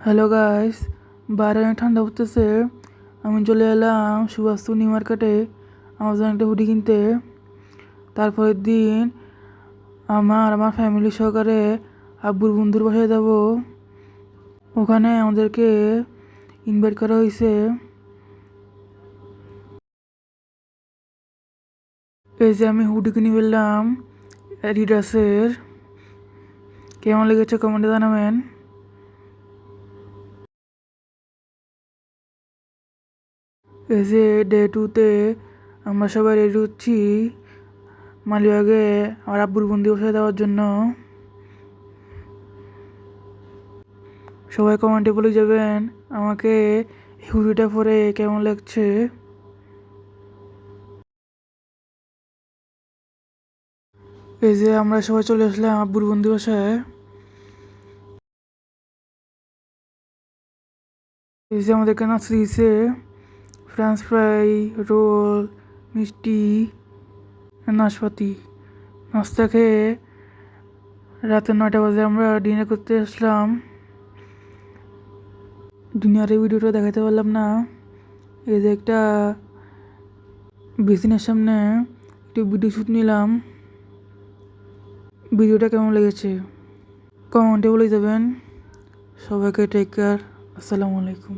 Hello guys বাইরে অনেক ঠান্ডা পড়তেছে। আমি চলে এলাম সুভাষ নিউ মার্কেটে। আমার জন্য একটা হুডি কিনতে। তারপরের দিন আমার আমার ফ্যামিলি সহকারে আব্বুর বন্ধুর বাসায় যাব। ওখানে আমাদেরকে ইনভাইট করা হয়েছে। এই যে আমি হুডি কিনে ফেললাম অ্যাডিডাসের কেমন লেগেছে কমেন্টে জানাবেন। এই যে ডে টুতে আমরা সবাই রেডি হচ্ছি। মালিবাগে আমার আব্বুর বন্দি বসে দেওয়ার জন্য। সবাই কমেন্টে বলে যাবেন, আমাকে হুডিটা পরে কেমন লাগছে? এই যে আমরা সবাই চলে আসলাম আব্বুর বন্দি বাসায়। এই যে আমাদেরকে নাচতে দিয়েছে। ফ্রেঞ্চ ফ্রাই, রোল, মিষ্টি, নাশপাতি। নাস্তা খেয়ে রাতে নয়টা বাজে আমরা ডিনার করতে আসলাম। ডিনারের ভিডিওটা দেখাতে পারলাম না। এই যে একটা বেসিনের সামনে একটু ভিডিও শ্যুট নিলাম। ভিডিওটা কেমন লেগেছে? কমেন্টে বলে যাবেন। সবাইকে টেক কেয়ার আসসালামু আলাইকুম।